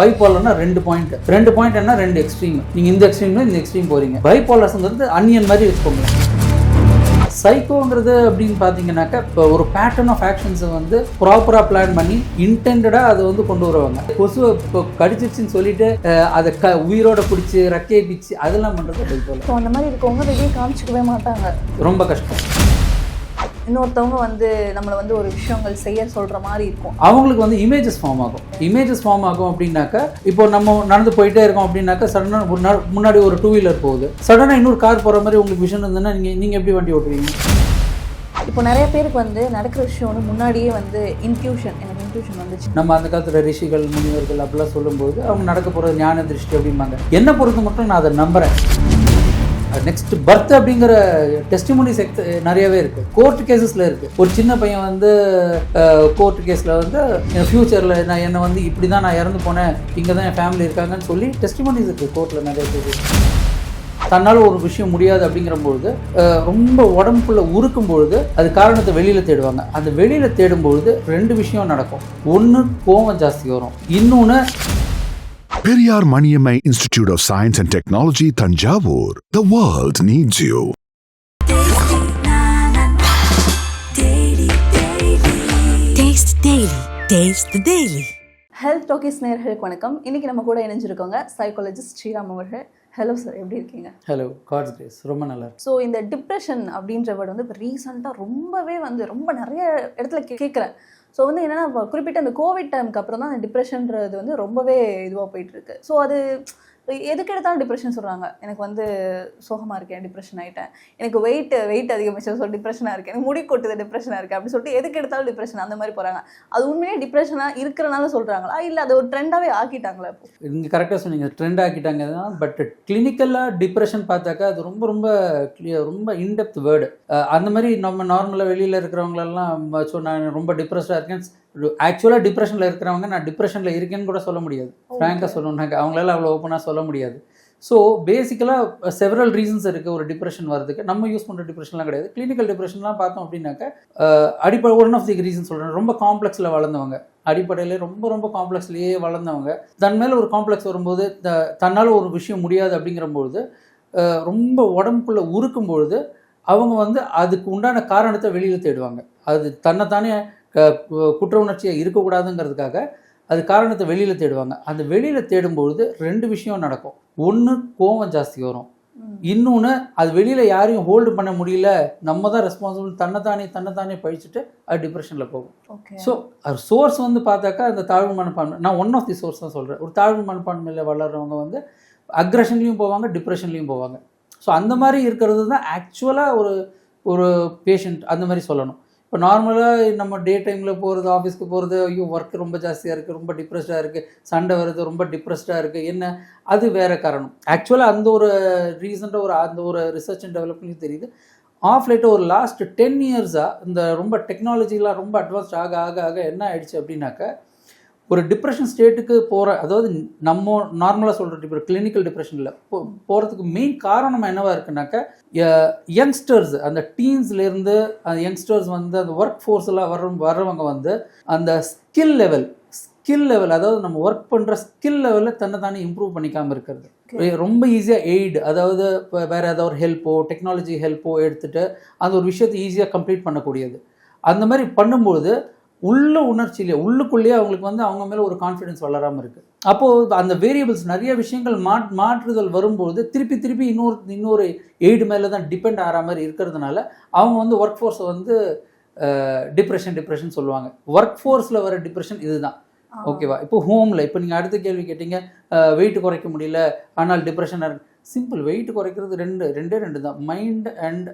பைபாலர்னா ரெண்டு பாயிண்ட் ரெண்டு பாயிண்ட் என்ன? ரெண்டு எக்ஸ்ட்ரீம் நீங்க இந்த எக்ஸ்ட்ரீம்ல இந்த எக்ஸ்ட்ரீம் போறீங்க. பைபாலர்ஸ்ங்கிறது அன்னியன் மாதிரி வச்சுக்கோங்க சைக்கோங்கிறது அப்படின்னு பார்த்தீங்கன்னாக்கா இப்போ ஒரு பேட்டர்ன் ஆஃப் ஆக்ஷன்ஸை வந்து ப்ராப்பராக பிளான் பண்ணி இன்டென்டாக அதை வந்து கொண்டு வருவாங்க. கொசுவை இப்போ கடிச்சிச்சுன்னு சொல்லிட்டு அதை க உயிரோட பிடிச்சி ரெக்கையை பிச்சு அதெல்லாம் பண்ணுறது பைபாலர் ஸோ அந்த மாதிரி இருக்கவங்க வெளியே காமிச்சிக்கவே மாட்டாங்க. ரொம்ப கஷ்டம். இன்னொருத்தவங்க வந்து நம்மளை வந்து ஒரு விஷயங்கள் செய்ய சொல்ற மாதிரி இருக்கும். அவங்களுக்கு வந்து இமேஜஸ் ஃபார்ம் ஆகும். இமேஜஸ் ஃபார்ம் ஆகும் அப்படின்னாக்கா இப்போ நம்ம நடந்து போயிட்டே இருக்கோம் அப்படின்னாக்கா சடனாக ஒரு முன்னாடி ஒரு டூ வீலர் போகுது சடனாக இன்னொரு கார் போகிற மாதிரி உங்களுக்கு விஷன் இருந்ததுன்னா நீங்கள் நீங்கள் எப்படி வண்டி ஓட்டுவீங்க? இப்போ நிறைய பேருக்கு வந்து நடக்கிற விஷயம் வந்து முன்னாடியே வந்து இன்ட்யூஷன் எனக்கு இன்ட்யூஷன் வந்துச்சு. நம்ம அந்த காலத்தில் ரிஷிகள் முனிவர்கள் அப்படிலாம் சொல்லும்போது அவங்க நடக்க போகிறது ஞான திருஷ்டி அப்படிம்பாங்க. என்ன பொறுத்த மட்டும் நான் அதை நம்புகிறேன் நெக்ஸ்ட் பர்த் அப்படிங்கிற டெஸ்டிமோனிஸ் நிறையவே இருக்குது கோர்ட் கேசஸில் இருக்குது ஒரு சின்ன பையன் வந்து கோர்ட் கேஸில் வந்து என் ஃப்யூச்சரில் நான் என்னை வந்து இப்படி தான் நான் இறந்து போனேன் இங்கே தான் என் ஃபேமிலி இருக்காங்கன்னு சொல்லி டெஸ்டிமோனிஸ் இருக்குது கோர்ட்டில் நிறைய பேர் தன்னால் ஒரு விஷயம் முடியாது அப்படிங்கிறபொழுது ரொம்ப உடம்புக்குள்ள உருக்கும் பொழுது அது காரணத்தை வெளியில் தேடுவாங்க. அந்த வெளியில் தேடும்பொழுது ரெண்டு விஷயம் நடக்கும். ஒன்று கோவம் ஜாஸ்தி வரும். இன்னொன்று Periyar Maniammai Institute of Science and Technology, Tanjavur. The world needs you. Taste Daily. Taste the Daily. Health talkies நேர்களுக்கு வணக்கம் இன்னைக்கு நம்ம கூட இணைஞ்சிருக்கோங்க சைக்காலஜிஸ்ட் ஸ்ரீராம் அவர்கள் ஹலோ சார் எப்படி இருக்கீங்க ஹலோ காட்ஸ் கிரேஸ் ரொம்ப நல்லா ஸோ இந்த டிப்ரெஷன் அப்படின்ற வேர்டு வந்து இப்போ ரீசெண்டாக ரொம்பவே வந்து ரொம்ப நிறைய இடத்துல கே கேட்குறேன் ஸோ வந்து என்னன்னா குறிப்பிட்ட அந்த கோவிட் டைமுக்கு அப்புறம் தான் அந்த டிப்ரெஷன்ன்றது வந்து ரொம்பவே இதுவாக போயிட்டுருக்கு ஸோ அது எதுக்கு எடுத்தாலும் டிப்ரெஷன் சொல்கிறாங்க எனக்கு வந்து சோகமாக இருக்கேன் டிப்ரெஷன் ஆகிட்டேன் எனக்கு வெயிட் வெயிட் அதிகமாச்சு ஸோ டிப்ரெஷனாக இருக்கேன். எனக்கு முடி கொட்டுது டிப்ரெஷனாக இருக்குது அப்படின்னு சொல்லிட்டு எதுக்கு எடுத்தாலும் டிப்ரெஷன் அந்த மாதிரி போகிறாங்க அது உண்மையிலே டிப்ரெஷனாக இருக்கிறனால சொல்கிறாங்களா இல்லை அது ஒரு ட்ரெண்டாகவே ஆக்கிட்டாங்களா இப்போ? நீங்கள் கரெக்டாக சொன்னீங்க. ட்ரெண்ட் ஆக்கிட்டாங்க தான். பட் கிளினிக்கலாக டிப்ரெஷன் பார்த்தாக்கா அது ரொம்ப ரொம்ப கிளியர் ரொம்ப இன்டெப்த் வேர்டு அந்த மாதிரி நம்ம நார்மலாக வெளியில் இருக்கிறவங்களெல்லாம் ஸோ நான் ரொம்ப டிப்ரெஸ்டாக இருக்கேன். ஆக்சுவலாக டிப்ரெஷனில் இருக்கிறவங்க நான் டிப்ரெஷனில் இருக்கேன்னு கூட சொல்ல முடியாது. ஃப்ராங்காக சொல்லணுன்னாக்க அவங்களால அவ்வளோ ஓப்பனாக சொல்ல முடியாது. ஸோ பேசிக்கலாக செவரல் ரீசன்ஸ் இருக்குது ஒரு டிப்ரெஷன் வரதுக்கு நம்ம யூஸ் பண்ணுற டிப்ரெஷன்லாம் கிடையாது. கிளினிக்கல் டிப்ரெஷன்லாம் பார்த்தோம் அப்படின்னாக்க அடிப்படை ஒன் ஆஃப் தி ரீசன் சொல்கிறேன் ரொம்ப காம்ப்ளெக்ஸில் வளர்ந்தவங்க. அடிப்படையில் ரொம்ப ரொம்ப காம்ப்ளெக்ஸ்லேயே வளர்ந்தவங்க. தன் மேலே ஒரு காம்ப்ளெக்ஸ் வரும்போது த தன்னால் ஒரு விஷயம் முடியாது அப்படிங்கிறபொழுது ரொம்ப உடம்புக்குள்ளே உருக்கும் பொழுது அவங்க வந்து அதுக்கு உண்டான காரணத்தை வெளியில் தேடுவாங்க. அது தன்னைத்தானே குற்ற உணர்ச்சியாக இருக்கக்கூடாதுங்கிறதுக்காக அது காரணத்தை வெளியில் தேடுவாங்க. அந்த வெளியில் தேடும்பொழுது ரெண்டு விஷயம் நடக்கும். ஒன்று கோவம் ஜாஸ்தி வரும். இன்னொன்று அது வெளியில் யாரையும் ஹோல்டு பண்ண முடியல நம்ம தான் ரெஸ்பான்சிபிள் தன்னைத்தானே தன்னைத்தானே பழிச்சுட்டு அது டிப்ரெஷனில் போகும். ஸோ சோர்ஸ் வந்து பார்த்தாக்கா அந்த தாழ்வு மனப்பான்மை நான் ஒன் ஆஃப் தி சோர்ஸ் தான் சொல்கிறேன் ஒரு தாழ்வு மனப்பான்மையில் வளர்கிறவங்க வந்து அக்ரஷன்லேயும் போவாங்க டிப்ரெஷன்லேயும் போவாங்க. ஸோ அந்த மாதிரி இருக்கிறது தான் ஆக்சுவலாக ஒரு ஒரு பேஷண்ட் அந்த மாதிரி சொல்லணும். இப்போ நார்மலாக நம்ம டே டைமில் போகிறது ஆஃபீஸ்க்கு போகிறது ஐயோ ஒர்க் ரொம்ப ஜாஸ்தியாக இருக்குது ரொம்ப டிப்ரெஸ்டாக இருக்குது சண்டை வருது ரொம்ப டிப்ரெஸ்டாக இருக்குது என்ன? அது வேற காரணம். ஆக்சுவலாக அந்த ஒரு ரீசெண்டாக ஒரு அந்த ஒரு ரிசர்ச் அண்ட் டெவலப்மெண்ட் தெரியுது. ஆஃப் லைட்டாக ஒரு லாஸ்ட் டென் இயர்ஸாக இந்த ரொம்ப டெக்னாலஜிலாம் ரொம்ப அட்வான்ஸ்ட் ஆக ஆக ஆக என்ன ஆயிடுச்சு அப்படின்னாக்க ஒரு டிப்ரெஷன் ஸ்டேட்டுக்கு போகிற அதாவது நம்ம நார்மலாக சொல்கிற டிப்ரெ கிளினிக்கல் டிப்ரெஷனில் போ போகிறதுக்கு மெயின் காரணம் என்னவா இருக்குனாக்க யங்ஸ்டர்ஸ் அந்த டீன்ஸ்லேருந்து அந்த யங்ஸ்டர்ஸ் வந்து அந்த ஒர்க் ஃபோர்ஸ்லாம் வர வர்றவங்க வந்து அந்த ஸ்கில் லெவல் ஸ்கில் லெவல் அதாவது நம்ம ஒர்க் பண்ணுற ஸ்கில் லெவலில் தன்னை தானே இம்ப்ரூவ் பண்ணிக்காமல் இருக்கிறது. ரொம்ப ஈஸியாக எய்டு அதாவது இப்போ வேறு ஏதாவது ஒரு ஹெல்ப்போ டெக்னாலஜி ஹெல்ப்போ எடுத்துகிட்டு அந்த ஒரு விஷயத்தை ஈஸியாக கம்ப்ளீட் பண்ணக்கூடியது. அந்த மாதிரி பண்ணும்போது உள்ள உணர்ச்சியிலே உள்ளுக்குள்ளேயே அவங்களுக்கு வந்து அவங்க மேலே ஒரு கான்ஃபிடன்ஸ் வளராமல் இருக்குது அப்போது அந்த வேரியபிள்ஸ் நிறைய விஷயங்கள் மாட் மாற்றுதல் வரும்போது திருப்பி திருப்பி இன்னொரு இன்னொரு எய்டு மேலே தான் டிபெண்ட் ஆகிற மாதிரி இருக்கிறதுனால அவங்க வந்து ஒர்க் ஃபோர்ஸை வந்து டிப்ரெஷன் டிப்ரெஷன் சொல்லுவாங்க. ஒர்க் ஃபோர்ஸில் வர டிப்ரெஷன் இதுதான். ஓகேவா இப்போ ஹோமில் இப்போ நீங்கள் அடுத்த கேள்வி கேட்டீங்க வெயிட் குறைக்க முடியல ஆனால் டிப்ரெஷனாக சிம்பிள் வெயிட் குறைக்கிறது ரெண்டு ரெண்டே ரெண்டு தான். மைண்ட் அண்ட்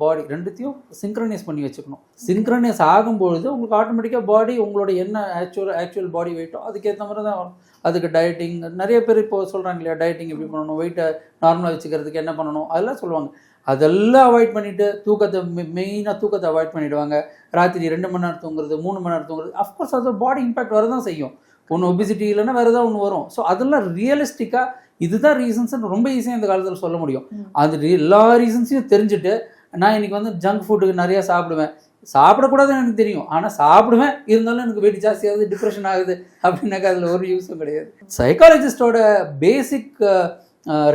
பாடி ரெண்டுத்தையும் சிங்க்ரனைஸ் பண்ணி வச்சுக்கணும். சிங்க்ரனைஸ் ஆகும்பொழுது உங்களுக்கு ஆட்டோமேட்டிக்காக பாடி உங்களோட என்ன ஆக்சுவல் ஆக்சுவல் பாடி வெயிட்டோ அதுக்கேற்ற மாதிரி தான் வரும். அதுக்கு டயட்டிங் நிறைய பேர் இப்போ சொல்கிறாங்க இல்லையா டயட்டிங் எப்படி பண்ணணும் வெயிட்டை நார்மலாக வச்சுக்கிறதுக்கு என்ன பண்ணணும் அதெல்லாம் சொல்லுவாங்க. அதெல்லாம் அவாய்ட் பண்ணிவிட்டு தூக்கத்தை மெயினாக தூக்கத்தை அவாய்ட் பண்ணிவிடுவாங்க ராத்திரி ரெண்டு மணி நேரம் தூங்குறது மூணு மணி நேரம் தூங்குறது அஃப்கோர்ஸ் அது பாடி இம்பாக்ட் வரதான் செய்யும். ஒன்று ஒபிசிட்டி இல்லைன்னா வேறு ஏதாவது ஒன்று வரும். ஸோ அதெல்லாம் ரியலிஸ்டிக்காக இதுதான் ரீசன்ஸ் ரொம்ப ஈஸியாக இந்த காலத்தில் சொல்ல முடியும். அது எல்லா ரீசன்ஸையும் தெரிஞ்சுட்டு நான் இன்னைக்கு வந்து ஜங்க் ஃபுட்டுக்கு நிறைய சாப்பிடுவேன். சாப்பிடக்கூடாதுன்னு எனக்கு தெரியும். ஆனால் சாப்பிடுவேன். இருந்தாலும் எனக்கு வெயிட் ஜாஸ்தி ஆகுது டிப்ரெஷன் ஆகுது அப்படின்னாக்கா அதில் ஒரு யூஸும் கிடையாது. சைக்காலஜிஸ்டோட பேசிக்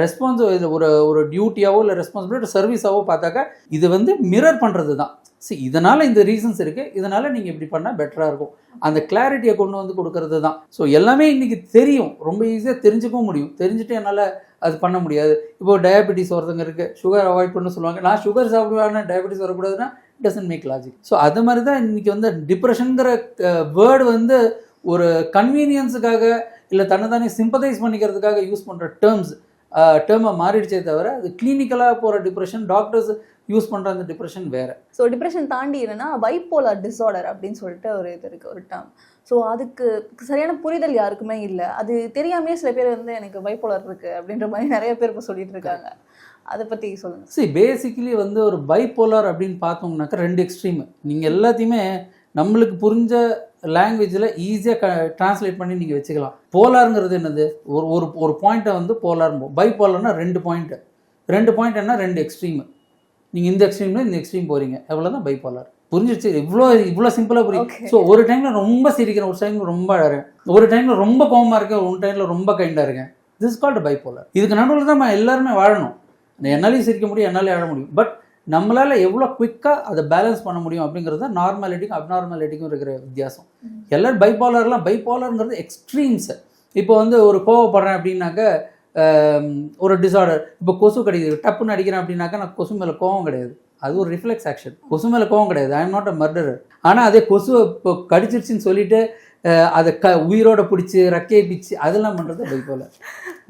ரெஸ்பான்ஸ் இது ஒரு ஒரு டியூட்டியாவோ இல்லை ரெஸ்பான்சிபிலிட்டி சர்வீஸாவோ பார்த்தாக்கா இது வந்து மிரர் பண்ணுறது தான் ஸோ இதனால் இந்த ரீசன்ஸ் இருக்குது இதனால் நீங்கள் இப்படி பண்ணால் பெட்டராக இருக்கும். அந்த கிளாரிட்டியை கொண்டு வந்து கொடுக்கறது தான் ஸோ எல்லாமே இன்றைக்கி தெரியும். ரொம்ப ஈஸியாக தெரிஞ்சுக்கவும் முடியும். தெரிஞ்சுட்டு என்னால் அது பண்ண முடியாது. இப்போ டயபெட்டிஸ் ஒருத்தங்க இருக்குது சுகர் அவாய்ட் பண்ண சொல்லுவாங்க. நான் சுகர் சாப்பிடுவேன் டயபெட்டிஸ் வரக்கூடாதுன்னா டசன்ட் மேக் லாஜிக் ஸோ அது மாதிரி தான் இன்றைக்கி வந்து டிப்ரெஷனுங்கிற வேர்டு வந்து ஒரு கன்வீனியன்ஸுக்காக இல்லை தன்னை தானே சிம்பதைஸ் பண்ணிக்கிறதுக்காக யூஸ் பண்ணுற டேர்ம்ஸ் டேர்மை மாறிடுச்சே தவிர அது கிளினிக்கலாக போகிற டிப்ரெஷன் டாக்டர்ஸ் யூஸ் பண்ணுற அந்த டிப்ரெஷன் வேறு. ஸோ டிப்ரெஷன் தாண்டி என்னன்னா பைப்போலார் டிஸார்டர் அப்படின்னு சொல்லிட்டு ஒரு இது இருக்குது ஒரு டேர்ம் ஸோ அதுக்கு சரியான புரிதல் யாருக்குமே இல்லை. அது தெரியாமே சில பேர் வந்து எனக்கு பைப்போலார் இருக்குது அப்படின்ற மாதிரி நிறைய பேர் இப்போ சொல்லிட்டு இருக்காங்க. அதை பற்றி சொல்லுங்கள் சரி பேசிக்கலி வந்து ஒரு பைப்போலார் அப்படின்னு பார்த்தோம்னாக்கா ரெண்டு எக்ஸ்ட்ரீம் நீங்கள் எல்லாத்தையுமே நம்மளுக்கு புரிஞ்ச லாங்குவேஜில் ஈஸியாக க ட்ரான்ஸ்லேட் பண்ணி நீங்கள் வச்சுக்கலாம். போலாருங்கிறது என்னது? ஒரு ஒரு ஒரு பாயிண்ட்டை வந்து போலார் பைப்போலார்னா ரெண்டு பாயிண்ட்டு ரெண்டு பாயிண்ட் என்ன ரெண்டு எக்ஸ்ட்ரீமு நீங்கள் இந்த எக்ஸ்ட்ரீமில் இந்த எக்ஸ்ட்ரீம் போகிறீங்க எவ்வளோ தான் பைப்போலார் புரிஞ்சிருச்சு? இவ்வளோ இவ்வளோ சிம்பிளாக புரியும். ஸோ ஒரு டைமில் ரொம்ப சிரிக்கிறேன் ஒரு டைமில் ரொம்ப அழறேன். ஒரு டைமில் ரொம்ப கோவமாக இருக்கேன் ஒரு டைமில் ரொம்ப கைண்டாக இருக்கேன். திஸ் கால்டு பைப்போலார் இதுக்கு நடுவில் தான் நம்ம எல்லாருமே வாழணும். என்னாலையும் சிரிக்க முடியும் என்னாலையும் ஆட முடியும். பட் நம்மளால் எவ்வளோ குவிக்காக அதை பேலன்ஸ் பண்ண முடியும் அப்படிங்கிறது தான் நார்மாலிட்டிக்கும் அப்நார்மாலிட்டிக்கும் இருக்கிற வித்தியாசம். எல்லாரும் பைபாலர்லாம் பைபாலருங்கிறது எக்ஸ்ட்ரீம்ஸ் இப்போ வந்து ஒரு கோவப்படுறேன் அப்படின்னாக்க ஒரு டிசார்டர் இப்போ கொசு கடிக்குது. டப்புன்னு அடிக்கிறேன் அப்படின்னாக்கா நான் கொசு மேலே கோவம் கிடையாது. அது ஒரு ரிஃப்ளெக்ஸ் ஆக்ஷன் கொசு மேலே கோவம் கிடையாது. I am not a murderer ஆனால் அதே கொசு இப்போ கடிச்சிருச்சுன்னு சொல்லிட்டு அதை க உயிரோட பிடிச்சி ரக்கையை பிச்சு அதெல்லாம் பண்ணுறது பைபோலர்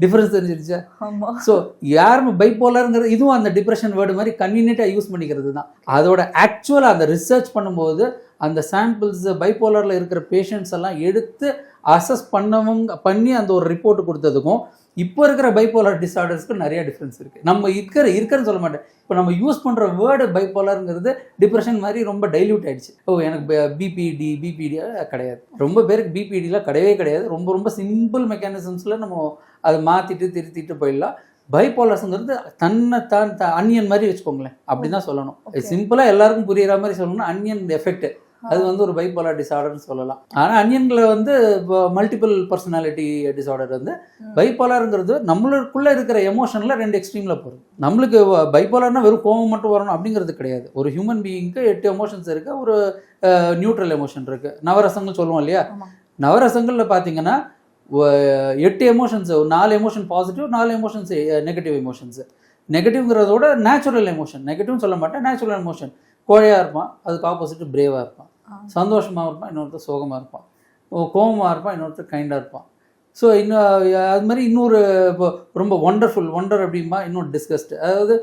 டிஃப்ரென்ஸ் தெரிஞ்சிருச்சா? ஆமாம் ஸோ யாரும் பைப்போலருங்கிறது இதுவும் அந்த டிப்ரெஷன் வேர்டு மாதிரி கன்வீனியண்ட்டாக யூஸ் பண்ணிக்கிறது தான். அதோட ஆக்சுவலாக அந்த ரிசர்ச் பண்ணும்போது அந்த சாம்பிள்ஸ் பைப்போலரில் இருக்கிற பேஷண்ட்ஸ் எல்லாம் எடுத்து அசஸ் பண்ணவங்க பண்ணி அந்த ஒரு ரிப்போர்ட் கொடுத்ததுக்கும் இப்போ இருக்கிற பைப்போலார் டிசார்டர்ஸ்க்கு நிறைய டிஃப்ரென்ஸ் இருக்குது நம்ம இருக்கிற இருக்கிறன்னு சொல்ல மாட்டேன். இப்போ நம்ம யூஸ் பண்ணுற வேர்டு பைப்போலாருங்கிறது டிப்ரெஷன் மாதிரி ரொம்ப டைல்யூட் ஆயிடுச்சு. ஓ எனக்கு பிபிடி பிபிடி கிடையாது. ரொம்ப பேருக்கு பிபிடிலாம் கிடையவே கிடையாது. ரொம்ப ரொம்ப சிம்பிள் மெக்கானிசம்ஸில் நம்ம அதை மாற்றிட்டு திருத்திட்டு போயிடலாம். பைப்போலர்ஸுங்கிறது தன்னை தான் அன்னியன் மாதிரி வச்சுக்கோங்களேன். அப்படி தான் சொல்லணும். சிம்பிளாக எல்லாருக்கும் புரியுற மாதிரி சொல்லணும்னா அன்னியன் எஃபெக்ட் அது வந்து ஒரு பைப்போலார் டிசார்டர்னு சொல்லலாம். ஆனால் அன்னியன்களை வந்து மல்டிபிள் பர்சனாலிட்டி டிசார்டர் வந்து ம். பைப்போலாருங்கிறது நம்மளுக்குள்ள இருக்கிற எமோஷனில் ரெண்டு எக்ஸ்ட்ரீமில் போகுது நம்மளுக்கு பைப்போலார்னா வெறும் கோவம் மட்டும் வரணும் அப்படிங்கிறது கிடையாது. ஒரு ஹியூமன் பீயிங்க்கு எட்டு எமோஷன்ஸ் இருக்கு ஒரு நியூட்ரல் எமோஷன் இருக்கு. நவரசங்கள் சொல்லுவோம் இல்லையா? நவரசங்களில் பார்த்தீங்கன்னா எட்டு எமோஷன்ஸ் நாலு எமோஷன் பாசிட்டிவ் நாலு எமோஷன்ஸ் நெகட்டிவ் எமோஷன்ஸ் நெகட்டிவ்ங்கிறதோட நேச்சுரல் எமோஷன் நெகட்டிவ்னு சொல்ல மாட்டேன் நேச்சுரல் எமோஷன் கோழையாக இருப்பான் அதுக்கு ஆப்போசிட் பிரேவாக இருப்பான். சந்தோஷமாக இருப்பான் இன்னொருத்தர் சோகமாக இருப்பான். கோவமா இருப்பான் இன்னொருத்தர் கைண்டாக இருப்பான். ஸோ இன்னும் அது மாதிரி இன்னொரு இப்போ ரொம்ப ஒண்டர்ஃபுல் ஒண்டர் அப்படிம்பா இன்னொன்று டிஸ்கஸ்ட் அதாவது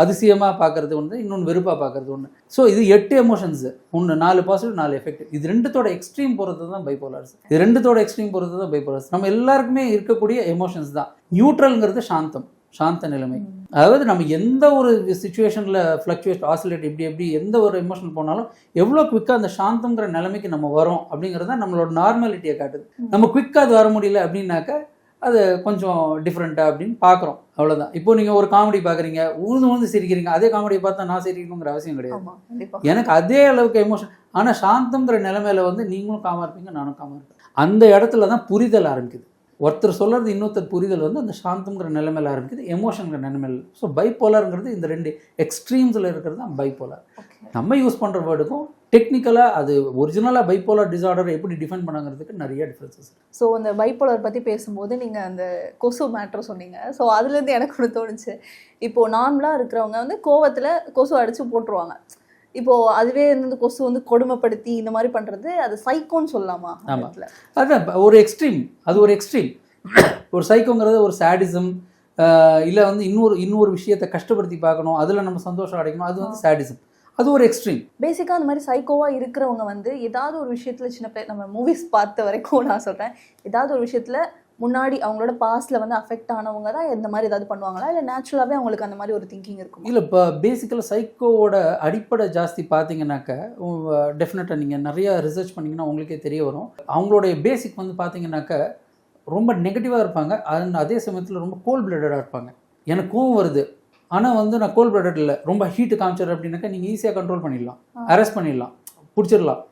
அதிசயமாக பார்க்கறது ஒன்று இன்னொன்று வெறுப்பாக பார்க்கறது ஒன்று ஸோ இது எட்டு எமோஷன்ஸ் ஒன்று நாலு பாசிட்டிவ் நாலு எஃபெக்ட் இது ரெண்டுத்தோட எக்ஸ்ட்ரீம் போகிறது தான் பைபோலார்ஸ் இது ரெண்டுத்தோட எக்ஸ்ட்ரீம் போகிறது தான் பைபோலார்ஸ் நம்ம எல்லாருக்குமே இருக்கக்கூடிய எமோஷன்ஸ் தான். நியூட்ரல்ங்கிறது சாந்தம். சாந்த நிலைமை. அதாவது நம்ம எந்த ஒரு சுச்சுவேஷனில் ஃப்ளக்சுவேட் ஆசிலேட் இப்படி எப்படி எந்த ஒரு எமோஷன் போனாலும் எவ்வளோ குவிக்காக அந்த சாந்தங்கிற நிலைமைக்கு நம்ம வரோம் அப்படிங்கிறது தான் நம்மளோட நார்மாலிட்டியை காட்டுது. நம்ம குவிக்காக அது வர முடியல அப்படின்னாக்கா அது கொஞ்சம் டிஃப்ரெண்ட்டாக அப்படின்னு பார்க்குறோம். அவ்வளோதான் இப்போ நீங்கள் ஒரு காமெடி பார்க்குறீங்க ஊர்ந்து ஊர்ந்து சிரிக்கிறீங்க அதே காமெடி பார்த்தா நான் சிரிக்கணுங்கிற அவசியம் கிடையாது. எனக்கு அதே அளவுக்கு எமோஷன் ஆனால் சாந்தம்ங்கிற நிலைமையில வந்து நீங்களும் காமா இருப்பீங்க நானும் காமா இருப்பேன். அந்த இடத்துல தான் புரிதல் ஆரம்பிக்குது. ஒருத்தர் சொல்றது இன்னொருத்தர் புரிதல் வந்து அந்த சாந்தம்ங்கிற நிலைமையில ஆரம்பிக்குது எமோஷனுங்கிற நிலைமையில ஸோ பைப்போலாருங்கிறது இந்த ரெண்டு எக்ஸ்ட்ரீம்ஸில் இருக்கிறது தான் பைப்போலார் நம்ம யூஸ் பண்ணுற வேர்டுக்கும் டெக்னிக்கலாக அது ஒரிஜினலாக பைப்போலார் டிசார்டர் எப்படி டிஃபைன் பண்ணாங்கிறதுக்கு நிறைய டிஃப்ரென்சஸ் ஸோ அந்த பைப்போலர் பற்றி பேசும்போது நீங்கள் அந்த கொசு மேட்ரு சொன்னீங்க. ஸோ அதுலேருந்து எனக்கு ஒன்று தோணுச்சு. இப்போது நார்மலாக இருக்கிறவங்க வந்து கோவத்தில் கொசு அடித்து போட்டுருவாங்க. இப்போது அதுவே வந்து கொசு வந்து கொடுமைப்படுத்தி இந்த மாதிரி பண்ணுறது அது சைக்கோன்னு சொல்லலாமா அந்த ஆமா. இடத்துல? அதான் ஒரு எக்ஸ்ட்ரீம் அது ஒரு எக்ஸ்ட்ரீம் ஒரு சைக்கோங்கிறது ஒரு சாடிசம் இல்லை வந்து இன்னொரு இன்னொரு விஷயத்தை கஷ்டப்படுத்தி பார்க்கணும் அதில் நம்ம சந்தோஷம் அடைக்கணும் அது வந்து சாடிசம் அது ஒரு எக்ஸ்ட்ரீம் பேசிக்காக அந்த மாதிரி சைக்கோவாக இருக்கிறவங்க வந்து ஏதாவது ஒரு விஷயத்தில் சின்ன பிள்ளை நம்ம மூவிஸ் பார்த்த வரைக்கும் நான் சொல்கிறேன் ஏதாவது ஒரு விஷயத்தில் முன்னாடி அவங்களோட பாஸ்ட்ல வந்து அஃபெக்ட் ஆனவங்க தான் இந்த மாதிரி ஏதாவது பண்ணுவாங்களா? இல்லை நேச்சுரலாகவே அவங்களுக்கு அந்த மாதிரி ஒரு திங்கிங் இருக்கும்? இல்லை இப்போ பேசிக்கலாக சைக்கோவோட அடிப்படை ஜாஸ்தி பார்த்தீங்கன்னாக்க டெஃபினட்டாக நீங்கள் நிறைய ரிசர்ச் பண்ணிங்கன்னா உங்களுக்கே தெரிய வரும். அவங்களுடைய பேசிக் வந்து பார்த்தீங்கன்னாக்க ரொம்ப நெகட்டிவாக இருப்பாங்க. அண்ட் அதே சமயத்தில் ரொம்ப கோல் பிளடடாக இருப்பாங்க. எனக்கு கோவம் வருது. ஆனால் வந்து நான் கோல் பிளடட் இல்லை. ரொம்ப ஹீட்டு காமிச்சார் அப்படின்னாக்கா நீங்கள் ஈஸியாக கண்ட்ரோல் பண்ணிடலாம். அரெஸ்ட் பண்ணிடலாம். பிடிச்சிடலாம்.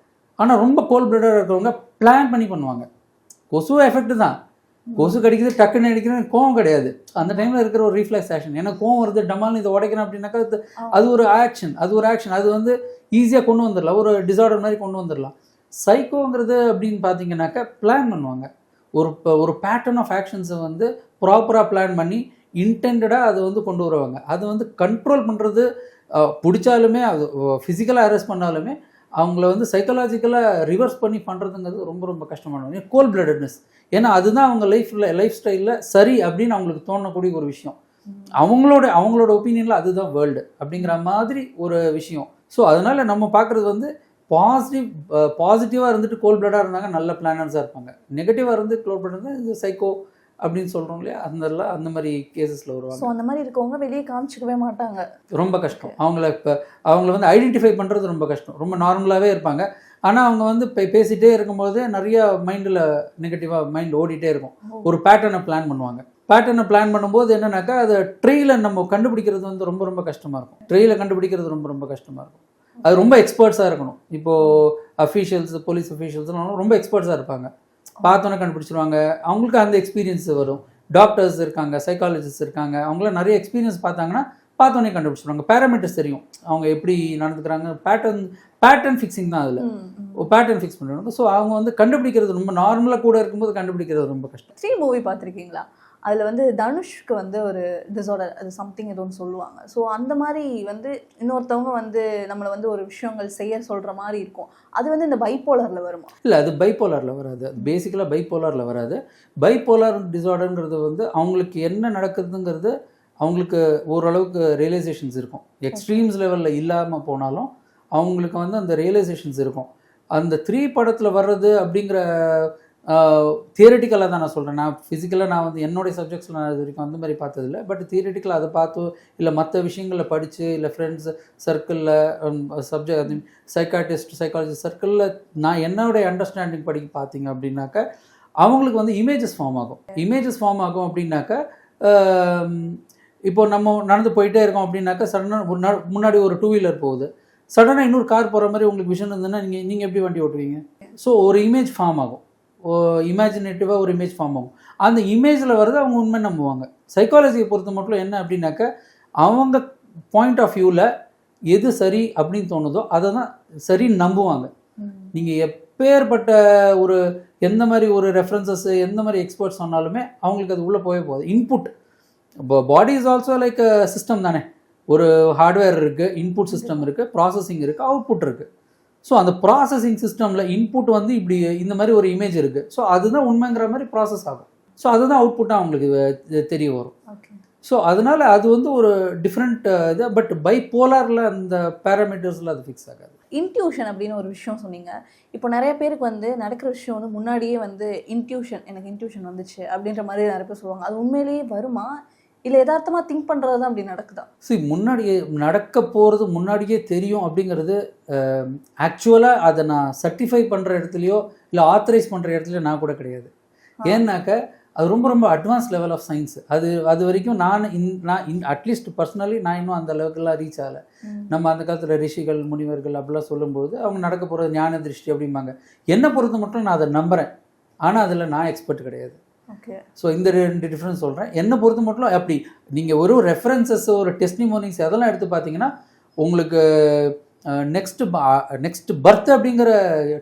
ஆனால் ரொம்ப கோல் பிளடட் இருக்கிறவங்க பிளான் பண்ணி பண்ணுவாங்க. கொசு எஃபெக்ட் தான். கொசு கடிக்குது டக்குன்னு அடிக்கிறது கோவம் கிடையாது. அந்த டைமில் இருக்கிற ஒரு ரீஃப்ளெக்ஸ் ஆக்ஷன் ஏன்னா கோவம் வருது டமால்னு இதை உடைக்கிறேன் அப்படின்னாக்கா அது- ஒரு ஆக்ஷன் அது ஒரு ஆக்ஷன் அது வந்து ஈஸியாக கொண்டு வந்துடலாம். ஒரு டிசார்டர் மாதிரி கொண்டு வந்துடலாம். சைக்கோங்கிறது அப்படின்னு பார்த்தீங்கன்னாக்கா பிளான் பண்ணுவாங்க. ஒரு ஒரு பேட்டர்ன் ஆஃப் ஆக்ஷன்ஸை வந்து ப்ராப்பராக பிளான் பண்ணி இன்டெண்டடாக அதை வந்து கொண்டு வருவாங்க. அது வந்து கண்ட்ரோல் பண்ணுறது பிடிச்சாலுமே அது ஃபிசிக்கலாக அரெஸ்ட் பண்ணாலுமே அவங்கள வந்து சைக்கலாஜிக்கலாக ரிவர்ஸ் பண்ணி பண்ணுறதுங்கிறது ரொம்ப ரொம்ப கஷ்டமான கோல் பிளடட்னஸ் ஏன்னா அதுதான் அவங்க லைஃப்பில் லைஃப் ஸ்டைலில் சரி அப்படின்னு அவங்களுக்கு தோணக்கூடிய ஒரு விஷயம். அவங்களோட அவங்களோட ஒப்பீனியனில் அதுதான் வேர்ல்டு அப்படிங்கிற மாதிரி ஒரு விஷயம். ஸோ அதனால் நம்ம பார்க்குறது வந்து பாசிட்டிவ் பாசிட்டிவாக இருந்துட்டு கோல் பிளடாக இருந்தாங்க நல்ல பிளானர்ஸாக இருப்பாங்க. நெகட்டிவாக இருந்து கோல் பிளட் இருந்தால் இது சைக்கோ அப்படின்னு சொல்கிறோம் இல்லையா? அந்த அந்த மாதிரி கேசஸில் வருவாங்க. ஸோ அந்த மாதிரி இருக்கவங்க வெளியே காமிச்சிக்கவே மாட்டாங்க. ரொம்ப கஷ்டம். அவங்கள இப்போ அவங்கள வந்து ஐடென்டிஃபை பண்ணுறது ரொம்ப கஷ்டம். ரொம்ப நார்மலாகவே இருப்பாங்க. ஆனால் அவங்க வந்து இப்போ பேசிகிட்டே இருக்கும்போது நிறைய மைண்டில் நெகட்டிவாக மைண்ட் ஓடிட்டே இருக்கும். ஒரு பேட்டர்னை பிளான் பண்ணுவாங்க. பேட்டர்னை பிளான் பண்ணும்போது என்னன்னாக்கா அதை ட்ரெயில நம்ம கண்டுபிடிக்கிறது வந்து ரொம்ப ரொம்ப கஷ்டமாக இருக்கும். ட்ரெயில கண்டுபிடிக்கிறது ரொம்ப ரொம்ப கஷ்டமாக இருக்கும். அது ரொம்ப எக்ஸ்பர்ட்ஸாக இருக்கணும். இப்போது அஃபீஷியல்ஸ் போலீஸ் அஃபீஷியல்ஸ்லாம் ரொம்ப எக்ஸ்பர்ட்ஸாக இருப்பாங்க. பார்த்தோன்னே கண்டுபிடிச்சிருவாங்க. அவங்களுக்கு அந்த எக்ஸ்பீரியன்ஸ் வரும். டாக்டர்ஸ் இருக்காங்க சைக்காலஜிஸ்ட் இருக்காங்க. அவங்களாம் நிறைய எக்ஸ்பீரியன்ஸ் பார்த்தாங்கன்னா பார்த்தோன்னே கண்டுபிடிச்சிருவாங்க. பேராமீட்டர்ஸ் தெரியும். அவங்க எப்படி நடந்துக்கிறாங்க. பேட்டர்ன் பேட்டர்ன் ஃபிக்ஸிங் தான் அதில். பேட்டர்ன் ஃபிக்ஸ் பண்ணுறாங்க ஸோ அவங்க வந்து கண்டுபிடிக்கிறது ரொம்ப நார்மலாக கூட இருக்கும்போது கண்டுபிடிக்கிறது ரொம்ப கஷ்டம். த்ரீ மூவி பார்த்துருக்கீங்களா? அதில் வந்து தனுஷ்க்கு வந்து ஒரு டிசார்டர் அது சம்திங் ஒன்று சொல்லுவாங்க. ஸோ அந்த மாதிரி வந்து இன்னொருத்தவங்க வந்து நம்மளை வந்து ஒரு விஷயங்கள் செய்ய சொல்கிற மாதிரி இருக்கும். அது வந்து இந்த பைப்போலரில் வருமா? இல்லை அது பைப்போலாரில் வராது. பேசிக்கலாக பைப்போலாரில் வராது. பைப்போலார் டிசார்டர்ங்கிறது வந்து அவங்களுக்கு என்ன நடக்குதுங்கிறது அவங்களுக்கு ஓரளவுக்கு ரியலைசேஷன்ஸ் இருக்கும். எக்ஸ்ட்ரீம்ஸ் லெவலில் இல்லாமல் போனாலும் அவங்களுக்கு வந்து அந்த ரியலைசேஷன்ஸ் இருக்கும். அந்த த்ரீ படத்தில் வர்றது அப்படிங்கிற தியரட்டிக்கலாக தான் நான் சொல்கிறேன் நான் ஃபிசிக்கலாக நான் வந்து என்னுடைய சப்ஜெக்ட்ஸில் நான் இது வரைக்கும் அந்த மாதிரி பார்த்ததில்ல. பட் தியரட்டிக்கலாக அதை பார்த்து இல்லை மற்ற விஷயங்களில் படித்து இல்லை ஃப்ரெண்ட்ஸ் சர்க்கிளில் சப்ஜெக்ட் சைக்காட்டிஸ்ட் சைக்காலஜிஸ்ட் சர்க்கிளில் நான் என்னுடைய அண்டர்ஸ்டாண்டிங் படிக்க பார்த்தீங்க அப்படின்னாக்க அவங்களுக்கு வந்து இமேஜஸ் ஃபார்ம் ஆகும். இமேஜஸ் ஃபார்ம் ஆகும் அப்படின்னாக்கா இப்போ நம்ம நடந்து போயிட்டே இருக்கோம் அப்படின்னாக்கா சடனாக முன்னாடி ஒரு டூ வீலர் போகுது. சடனாக இன்னொரு கார் போகிற மாதிரி உங்களுக்கு விஷன் இருந்ததுன்னா நீங்கள் நீங்கள் எப்படி வண்டி ஓட்டுவீங்க? ஸோ ஒரு இமேஜ் ஃபார்ம் ஆகும். இமேஜினேட்டிவாக ஒரு இமேஜ் ஃபார்ம் ஆகும். அந்த இமேஜில் வர்றது அவங்க உண்மை நம்புவாங்க. சைக்காலஜியை பொறுத்த மட்டும் என்ன அப்படின்னாக்கா அவங்க பாயிண்ட் ஆஃப் வியூவில் எது சரி அப்படின்னு தோணுதோ அதை தான் சரின்னு நம்புவாங்க. நீங்கள் எப்பேற்பட்ட ஒரு எந்த மாதிரி ஒரு ரெஃபரன்சஸ் எந்த மாதிரி எக்ஸ்பர்ட்ஸ் சொன்னாலுமே அவங்களுக்கு அது உள்ளே போகவே போகுது. Input body is also like system தானே? ஒரு ஹார்ட்வேர் இருக்குது இன்புட் சிஸ்டம் இருக்குது ப்ராசஸிங் இருக்குது அவுட்புட் இருக்குது ஸோ அந்த ப்ராசஸிங் சிஸ்டமில் இன்புட் வந்து இப்படி இந்த மாதிரி ஒரு இமேஜ் இருக்குது ஸோ அதுதான் உண்மைங்கிற மாதிரி ப்ராசஸ் ஆகும். ஸோ அதுதான் அவுட்புட்டாக அவங்களுக்கு தெரிய வரும். ஸோ அதனால அது வந்து ஒரு டிஃப்ரெண்ட் இது பட் பை போலாரில் அந்த பேராமீட்டர்ஸில் அது ஃபிக்ஸ் ஆகாது. இன்ட்யூஷன் அப்படின்னு ஒரு விஷயம் சொன்னீங்க. இப்போ நிறைய பேருக்கு வந்து நடக்கிற விஷயம் வந்து முன்னாடியே வந்து இன்ட்யூஷன் எனக்கு இன்ட்யூஷன் வந்துச்சு அப்படின்ற மாதிரி நிறைய பேர் சொல்லுவாங்க. அது உண்மையிலேயே வருமா? இல்லை யதார்த்தமாக திங்க் பண்ணுறது தான் அப்படி நடக்குதா? See முன்னாடியே நடக்க போகிறது முன்னாடியே தெரியும் அப்படிங்கிறது ஆக்சுவலாக அதை நான் சர்டிஃபை பண்ணுற இடத்துலையோ இல்லை ஆத்தரைஸ் பண்ணுற இடத்துலையோ நான் கூட கிடையாது. ஏன்னாக்க அது ரொம்ப ரொம்ப அட்வான்ஸ் லெவல் ஆஃப் சயின்ஸ் அது அது வரைக்கும் நான் இன் நான் இன் அட்லீஸ்ட் பர்சனலி நான் இன்னும் அந்த அளவுக்குலாம் ரீச் ஆகலை. நம்ம அந்த காலத்தில் ரிஷிகள் முனிவர்கள் அப்படிலாம் சொல்லும்போது அவங்க நடக்க போகிறது ஞான திருஷ்டி அப்படிம்பாங்க. என்னை பொறுத்த மட்டும் நான் அதை நம்புகிறேன் ஆனால் அதில் நான் எக்ஸ்பர்ட் கிடையாது. ஸோ இந்த ரெண்டு டிஃப்ரென்ஸ் சொல்கிறேன் என்னை பொறுத்த மட்டும் அப்படி நீங்கள் ஒரு ரெஃபரன்சஸ் ஒரு டெஸ்டிமோனிங்ஸ் அதெல்லாம் எடுத்து பார்த்தீங்கன்னா உங்களுக்கு நெக்ஸ்ட் நெக்ஸ்ட் பர்த் அப்படிங்கிற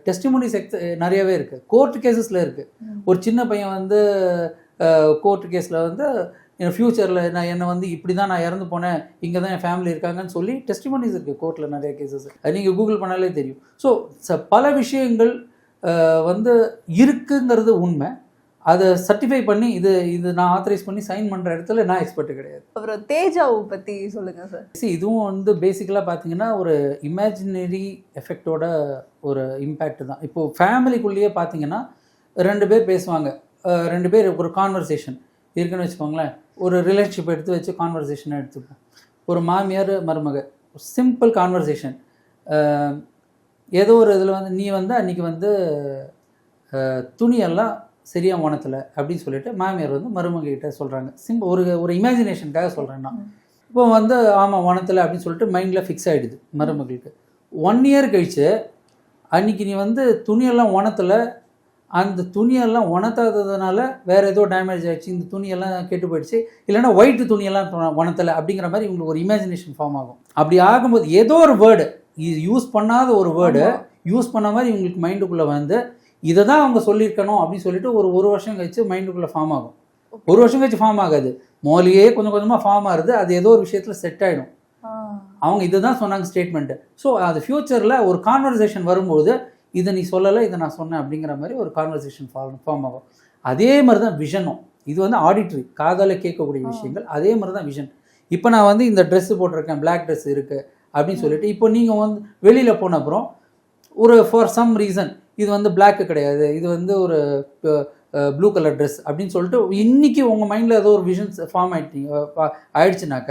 டெஸ்டிமோனிஸ் எக்ஸ் நிறையவே இருக்குது கோர்ட் கேசஸில் இருக்குது ஒரு சின்ன பையன் வந்து கோர்ட் கேஸில் வந்து என் ஃப்யூச்சரில் நான் என்னை வந்து இப்படி தான் நான் இறந்து போனேன் இங்கே தான் என் ஃபேமிலி இருக்காங்கன்னு சொல்லி டெஸ்டிமோனிஸ் இருக்குது கோர்ட்டில் நிறைய கேசஸ் அது நீங்கள் கூகுள் பண்ணாலே தெரியும். ஸோ பல விஷயங்கள் வந்து இருக்குங்கிறது உண்மை. அதை சர்டிஃபை பண்ணி இது இது நான் ஆத்தரைஸ் பண்ணி சைன் பண்ணுற இடத்துல நான் எக்ஸ்பர்ட் கிடையாது. அப்புறம் தேஜாவை பற்றி சொல்லுங்கள் சார் இதுவும் வந்து பேசிக்கலாக பார்த்தீங்கன்னா ஒரு இமேஜினரி எஃபெக்டோட ஒரு இம்பேக்ட் தான். இப்போது ஃபேமிலிக்குள்ளேயே பார்த்தீங்கன்னா ரெண்டு பேர் பேசுவாங்க. ரெண்டு பேர் ஒரு கான்வர்சேஷன் இருக்குன்னு வச்சுக்கோங்களேன். ஒரு ரிலேஷன்ஷிப் எடுத்து வச்சு கான்வர்சேஷனை எடுத்துப்போம். ஒரு மாமியார் மருமக. சிம்பிள் கான்வர்சேஷன் ஏதோ ஒரு இதில் வந்து நீ வந்து அன்றைக்கி வந்து துணியெல்லாம் சரியாக உணத்தில் அப்படின்னு சொல்லிட்டு மாமியார் வந்து மருமக கிட்ட சொல்கிறாங்க சிம்பிள் ஒரு ஒரு இமேஜினேஷனுக்காக சொல்கிறேன் நான் இப்போ வந்து ஆமாம் வனத்தில் அப்படின்னு சொல்லிட்டு மைண்டில் ஃபிக்ஸ் ஆகிடுது மருமகளுக்கு. ஒன் இயர் கழிச்சு அன்னைக்கு நீ வந்து துணியெல்லாம் உணத்தில் அந்த துணியெல்லாம் உணத்தாததுனால வேறு ஏதோ டேமேஜ் ஆயிடுச்சு இந்த துணியெல்லாம் கெட்டு போயிடுச்சு இல்லைன்னா ஒயிட் துணியெல்லாம் உணத்தில் அப்படிங்கிற மாதிரி உங்களுக்கு ஒரு இமேஜினேஷன் ஃபார்ம் ஆகும். அப்படி ஆகும்போது ஏதோ ஒரு வேர்டு இது யூஸ் பண்ணாத ஒரு வேர்டு யூஸ் பண்ண மாதிரி உங்களுக்கு மைண்டுக்குள்ளே வந்து இதை தான் அவங்க சொல்லியிருக்கணும் அப்படின்னு சொல்லிட்டு ஒரு ஒரு வருஷம் கழிச்சு மைண்டுக்குள்ளே ஃபார்ம் ஆகும். ஒரு வருஷம் கழிச்சு ஃபார்ம் ஆகாது. மோலியே கொஞ்சம் கொஞ்சமாக ஃபார்ம் ஆகுது. அது ஏதோ ஒரு விஷயத்தில் செட் ஆகிடும் அவங்க இதை தான் சொன்னாங்க ஸ்டேட்மெண்ட்டு ஸோ அது ஃப்யூச்சரில் ஒரு கான்வர்சேஷன் வரும்போது இதை நீ சொல்லலை இதை நான் சொன்னேன் அப்படிங்கிற மாதிரி ஒரு கான்வர்சேஷன் ஃபார்ம் ஃபார்ம் ஆகும். அதே மாதிரி தான் விஷனும் இது வந்து ஆடிட்ரி காதால கேட்கக்கூடிய விஷயங்கள். அதே மாதிரி தான் விஷன் இப்போ நான் வந்து இந்த Dress போட்டிருக்கேன் Black Dress இருக்குது அப்படின்னு சொல்லிட்டு இப்போ நீங்கள் வந்து வெளியில் போன அப்புறம் ஒரு ஃபார் சம் ரீசன் இது வந்து Black கிடையாது. இது வந்து ஒரு ப்ளூ கலர் ட்ரெஸ் அப்படின்னு சொல்லிட்டு இன்னைக்கு உங்கள் மைண்டில் ஏதோ ஒரு விஷன்ஸ் ஃபார்ம் ஆயிட்டீங்க ஆயிடுச்சுனாக்க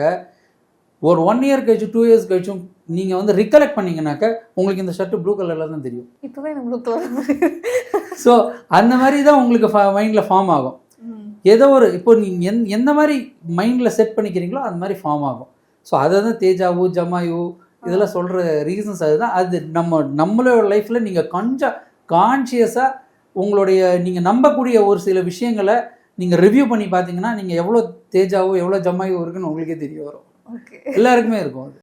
ஒரு ஒன் இயர் கழிச்சு டூ இயர்ஸ் கழிச்சும் நீங்கள் வந்து ரிகலெக்ட் பண்ணீங்கன்னாக்க உங்களுக்கு இந்த ஷர்ட் ப்ளூ கலரில் தான் தெரியும். இப்பவே எனக்கு blue colour ஸோ அந்த மாதிரி தான் உங்களுக்கு மைண்டில் ஃபார்ம் ஆகும். ஏதோ ஒரு இப்போ நீங்கள் எந் எந்த மாதிரி மைண்டில் செட் பண்ணிக்கிறீங்களோ அந்த மாதிரி ஃபார்ம் ஆகும். ஸோ அதை தான் தேஜாவு ஜமாயு இதெல்லாம் சொல்கிற ரீசன்ஸ் அதுதான். அது நம்ம நம்மளோட லைஃப்பில் நீங்கள் கொஞ்சம் கான்ஷியஸாக உங்களுடைய நீங்கள் நம்பக்கூடிய ஒரு சில விஷயங்களை நீங்கள் ரிவ்யூ பண்ணி பார்த்தீங்கன்னா நீங்கள் எவ்வளோ தேஜாவோ எவ்வளோ ஜமாயோ இருக்குன்னு உங்களுக்கே தெரிய வரும். ஓகே எல்லாருக்குமே இருக்கும் அது.